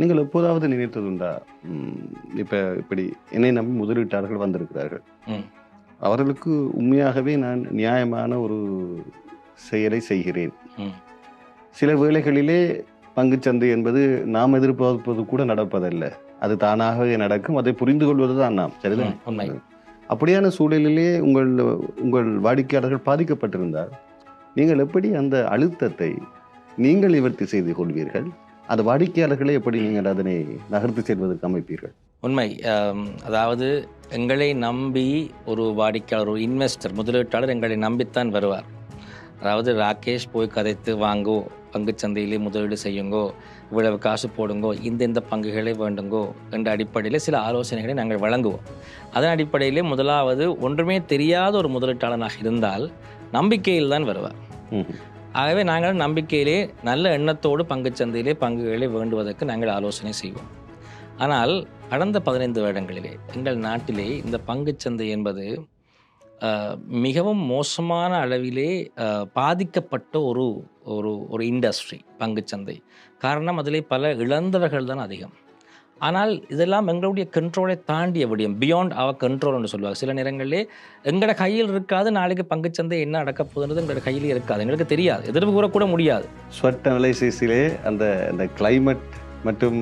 நீங்கள் எப்போதாவது நினைத்ததுண்டா? இப்ப இப்படி என்னை நம்பி முதலீட்டாளர்கள் வந்திருக்கிறார்கள். அவர்களுக்கு உண்மையாகவே நான் நியாயமான ஒரு செயலை செய்கிறேன். சில வேளைகளிலே பங்குச்சந்தை என்பது நாம் எதிர்பார்ப்பது கூட நடப்பதல்ல. அது தானாகவே நடக்கும். அதை புரிந்து கொள்வதுதான் நாம் சரிதான்? அப்படியான சூழலிலே உங்கள் உங்கள் வாடிக்கையாளர்கள் பாதிக்கப்பட்டிருந்தால் நீங்கள் எப்படி அந்த அழுத்தத்தை நீங்கள் நிவர்த்தி செய்து கொள்வீர்கள்? அந்த வாடிக்கையாளர்களை எப்படி நீங்கள் அதனை நகர்த்து செல்வதற்கு அமைப்பீர்கள்? உண்மை. அதாவது எங்களை நம்பி ஒரு வாடிக்கையாளர் ஒரு இன்வெஸ்டர் முதலீட்டாளர் எங்களை நம்பித்தான் வருவார். அதாவது ராகேஷ் போய் கதைத்து வாங்கோ பங்குச்சந்தையிலே முதலீடு செய்யுங்கோ இவ்வளவு காசு போடுங்கோ இந்த இந்த பங்குகளை வேண்டுங்கோ என்ற அடிப்படையில் சில ஆலோசனைகளை நாங்கள் வழங்குவோம். அதன் அடிப்படையிலே முதலாவது ஒன்றுமே தெரியாத ஒரு முதலீட்டாளனாக இருந்தால் நம்பிக்கையில் தான் வருவார். ஆகவே நாங்கள் நம்பிக்கையிலே நல்ல எண்ணத்தோடு பங்குச்சந்தையிலே பங்குகளை வேண்டுவதற்கு நாங்கள் ஆலோசனை செய்வோம். ஆனால் கடந்த பதினைந்து வருடங்களிலே எங்கள் நாட்டிலே இந்த பங்குச்சந்தை என்பது மிகவும் மோசமான அளவிலே பாதிக்கப்பட்ட ஒரு ஒரு ஒரு இண்டஸ்ட்ரி பங்குச்சந்தை காரணம் அதிலே பல இழந்தவர்கள் தான் அதிகம். ஆனால் இதெல்லாம் எங்களுடைய கண்ட்ரோலை தாண்டிய விடயம். பியாண்ட் அவர் கண்ட்ரோல்னு சொல்லுவாங்க. சில நேரங்களிலே எங்களோட கையில் இருக்காது நாளைக்கு பங்குச்சந்தை என்ன நடக்க போகுதுன்றது எங்களோட கையிலே இருக்காது. எங்களுக்கு தெரியாது. எதிர்ப்பு கூறக்கூட முடியாது. ஸ்வட் அனலைசிஸிலே அந்த அந்த கிளைமேட் மற்றும்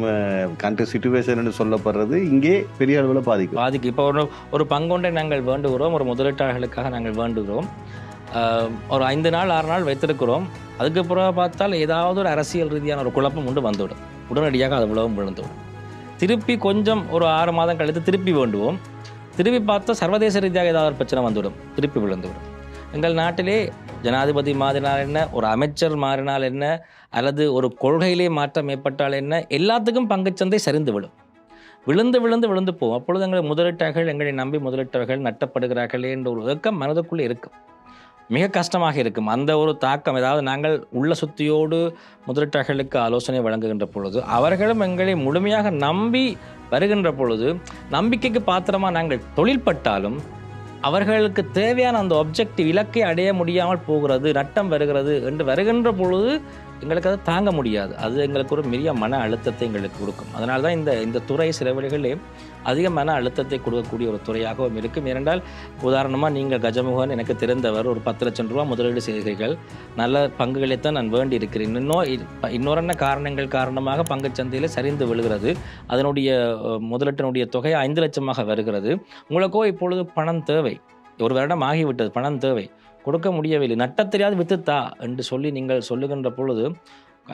கண்ட்ரி சுச்சுவேஷன் சொல்லப்படுறது இங்கே பெரிய அளவில் பாதிக்கும். பாதிக்கு இப்போ ஒரு ஒரு பங்கொன்றை நாங்கள் வேண்டுகிறோம். ஒரு முதலீட்டாளர்களுக்காக நாங்கள் வேண்டுகிறோம். ஒரு ஐந்து நாள் ஆறு நாள் வைத்திருக்கிறோம். அதுக்கப்புறம் பார்த்தால் ஏதாவது ஒரு அரசியல் ரீதியான ஒரு குழப்பம் உண்டு வந்துவிடும். உடனடியாக அது உலகம் விழுந்துவிடும். திருப்பி கொஞ்சம் ஒரு ஆறு மாதம் கழித்து திருப்பி வேண்டுவோம். திருப்பி பார்த்தா சர்வதேச ரீதியாக ஏதாவது ஒரு பிரச்சனை வந்துவிடும். திருப்பி விழுந்துவிடும். எங்கள் நாட்டிலே ஜனாதிபதி மாறினால் என்ன ஒரு அமைச்சர் மாறினால் என்ன அல்லது ஒரு கொள்கையிலே மாற்றம் ஏற்பட்டால் என்ன எல்லாத்துக்கும் பங்குச்சந்தை சரிந்து விடும். விழுந்து விழுந்து விழுந்து போகும் அப்பொழுது எங்களை முதலீட்டாளர்கள் எங்களை நம்பி முதலீட்டவர்கள் நட்டப்படுகிறார்களே என்ற ஒரு ஏக்கம் மனதுக்குள்ளே இருக்கும். மிக கஷ்டமாக இருக்கும். அந்த ஒரு தாக்கம் ஏதாவது நாங்கள் உள்ள சுத்தியோடு முதலீட்டாளர்களுக்கு ஆலோசனை வழங்குகின்ற பொழுது அவர்களும் எங்களை முழுமையாக நம்பி வருகின்ற பொழுது நம்பிக்கைக்கு பாத்திரமாக நாங்கள் தொழில்பட்டாலும் அவர்களுக்கு தேவையான அந்த ஒப்ஜெக்டிவ் இலக்கை அடைய முடியாமல் போகிறது நட்டம் வருகிறது என்று வருகின்ற பொழுது எங்களுக்கு அதை தாங்க முடியாது. அது எங்களுக்கு ஒரு பெரிய மன அழுத்தத்தை எங்களுக்கு கொடுக்கும். அதனால தான் இந்த இந்த துறை சில வழிகளே அதிக மன அழுத்தத்தை கொடுக்கக்கூடிய ஒரு துறையாகவும் இருக்கும். ஏனென்றால் உதாரணமாக நீங்கள் கஜமுகன் எனக்கு தெரிந்தவர் ஒரு பத்து லட்சம் ரூபா முதலீடு செய்கிறீர்கள். நல்ல பங்குகளைத்தான் நான் வேண்டி இருக்கிறேன் இன்னும் இன்னொரு என்ன காரணங்கள் காரணமாக பங்குச்சந்தையில் சரிந்து விழுகிறது. அதனுடைய முதலீட்டினுடைய தொகை ஐந்து லட்சமாக வருகிறது. உங்களுக்கோ இப்பொழுது பணம் தேவை. ஒரு வருடம் ஆகிவிட்டது பணம் தேவை. கொடுக்க முடியவில்லை. நட்டத் தெரியாது வித்துத்தா? என்று சொல்லி நீங்கள் சொல்லுகின்ற பொழுது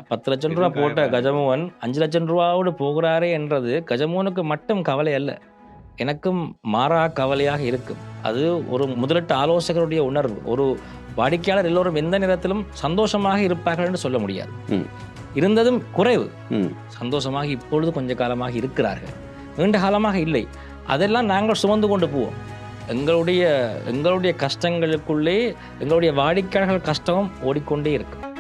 பத்து லட்சம் ரூபா போட்ட கஜமோகன் அஞ்சு லட்சம் ரூபாவோடு போகிறாரே என்றது கஜமோகனுக்கு மட்டும் கவலை அல்ல. எனக்கும் மாறா கவலையாக இருக்கும். அது ஒரு முதலீட்டு ஆலோசகருடைய உணர்வு. ஒரு வாடிக்கையாளர் எல்லோரும் எந்த நேரத்திலும் சந்தோஷமாக இருப்பார்கள் என்று சொல்ல முடியாது. இருந்ததும் குறைவு. சந்தோஷமாக இப்பொழுது கொஞ்ச காலமாக இருக்கிறார்கள். நீண்ட காலமாக இல்லை. அதெல்லாம் நாங்கள் சுமந்து கொண்டு போவோம். எங்களுடைய எங்களுடைய கஷ்டங்களுக்குள்ளே எங்களுடைய வாடிக்கையாளர்கள் கஷ்டம் ஓடிக்கொண்டே இருக்குது